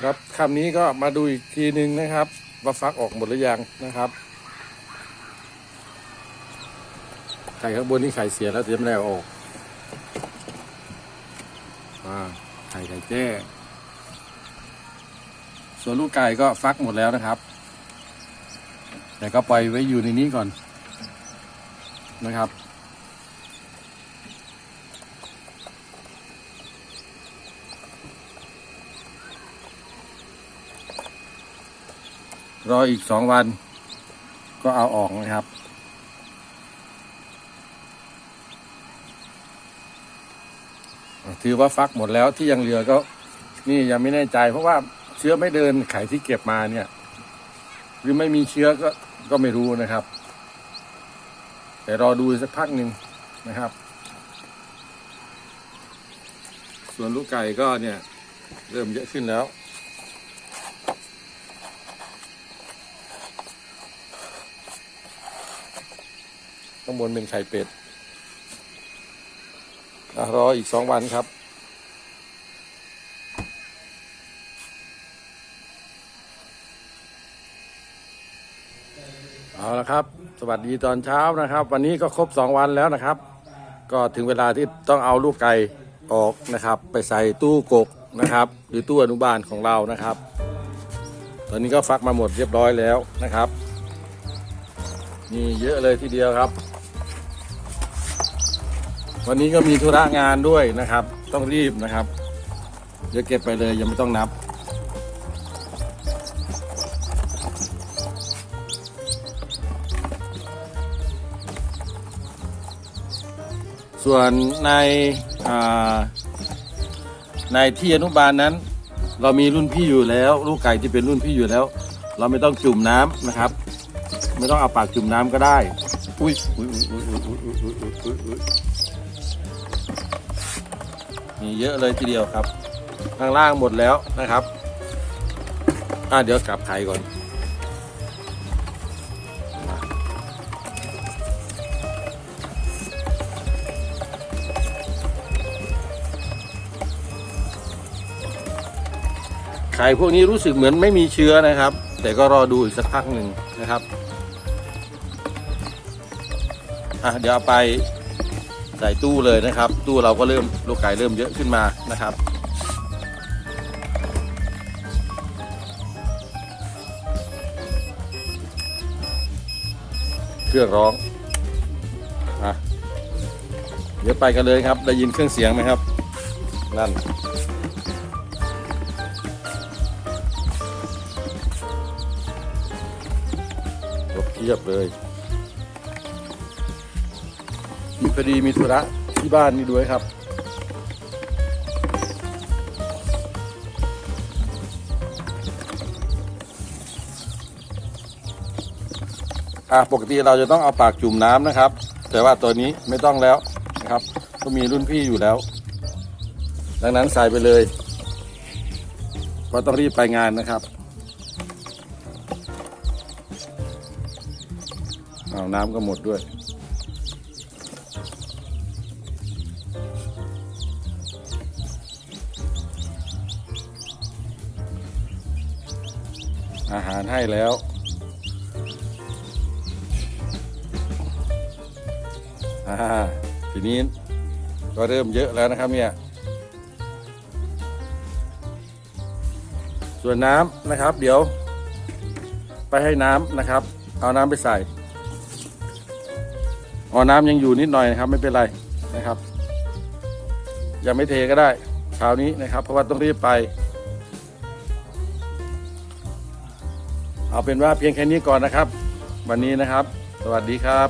ครับคำนี้ก็มาดูอีกทีหนึ่งนะครับ ว่าฟักออกหมดหรือยังนะครับไข่ข้างบนนี่ไข่เสียแล้วเตรียมแล้วออกอ่าไข่ไก่แจ้ส่วนลูกไก่ก็ฟักหมดแล้วนะครับ แต่ก็ปล่อยไว้อยู่ในนี้ก่อนนะครับ รออีกสองวัน ก็เอาออกนะครับ ถือว่าฟักหมดแล้วที่ยังเหลือก็ นี่ยังไม่แน่ใจ เพราะว่าเชื้อไม่เดินไข่ที่เก็บมาเนี่ย หรือไม่มีเชื้อก็ก็ไม่รู้นะครับ แต่รอดูสักพักหนึ่งนะครับ ส่วนลูกไก่ก็เนี่ย เริ่มเยอะขึ้นแล้ว ข้างบนเป็นไข่เป็ดอะรออีกสองวันครับ เอาละครับ สวัสดีตอนเช้านะครับ วันนี้ก็ครบสองวันแล้วนะครับ ก็ถึงเวลาที่ต้องเอาลูกไก่ออกนะครับ ไปใส่ตู้กกนะครับ หรือตู้อนุบาลของเรานะครับ ตอนนี้ก็ฟักมาหมดเรียบร้อยแล้วนะครับ นี่เยอะเลยทีเดียวครับ วันนี้ก็มีธุระงานด้วยนะครับ ต้องรีบนะครับเดี๋ยวเก็บไปเลยยังไม่ต้องนับ ส่วนในในที่อนุบาลนั้น เรามีรุ่นพี่อยู่แล้ว ลูกไก่ที่เป็นรุ่นพี่อยู่แล้ว เราไม่ต้องจุ่มน้ำนะครับ ไม่ต้องเอาปากจุ่มน้ำก็ได้อุ้ยอุ้ยอุ้ยอุ้ยอุ้ยอุ้ยอุ้ยอุ้ยอุ้ยอุ้ยมีเยอะเลยทีเดียวครับ ข้างล่างหมดแล้วนะครับ อ่าเดี๋ยวกลับไข่ก่อน ไข่พวกนี้รู้สึกเหมือนไม่มีเชื้อนะครับ แต่ก็รอดูอีกสักพักหนึ่งนะครับ อะเดี๋ยวเอาไปใส่ตู้เลยนะครับ ตู้เราก็เริ่มลูกไก่เริ่มเยอะขึ้นมานะครับเครื่องร้องอะเดี๋ยวไปกันเลยครับ ได้ยินเครื่องเสียงไหมครับ นั่นรถเทียบเลย พอดีมีธุระที่บ้านนี่ด้วยครับ อะปกติเราจะต้องเอาปากจุ่มน้ำนะครับ แต่ว่าตัวนี้ไม่ต้องแล้วนะครับ ก็มีรุ่นพี่อยู่แล้ว ดังนั้นใส่ไปเลยเพราะต้องรีบไปงานนะครับเอาน้ำก็หมดด้วย อาหารให้แล้ว อ่า ทีนี้ก็เริ่มเยอะแล้วนะครับเนี่ย ส่วนน้ำนะครับ เดี๋ยว ไปให้น้ำนะครับ เอาน้ำไปใส่อ๋อน้ำยังอยู่นิดหน่อยนะครับ ไม่เป็นไรนะครับยังไม่เทก็ได้เช้านี้นะครับ เพราะว่าต้องรีบไป เอาเป็นว่าเพียงแค่นี้ก่อนนะครับ วันนี้นะครับ สวัสดีครับ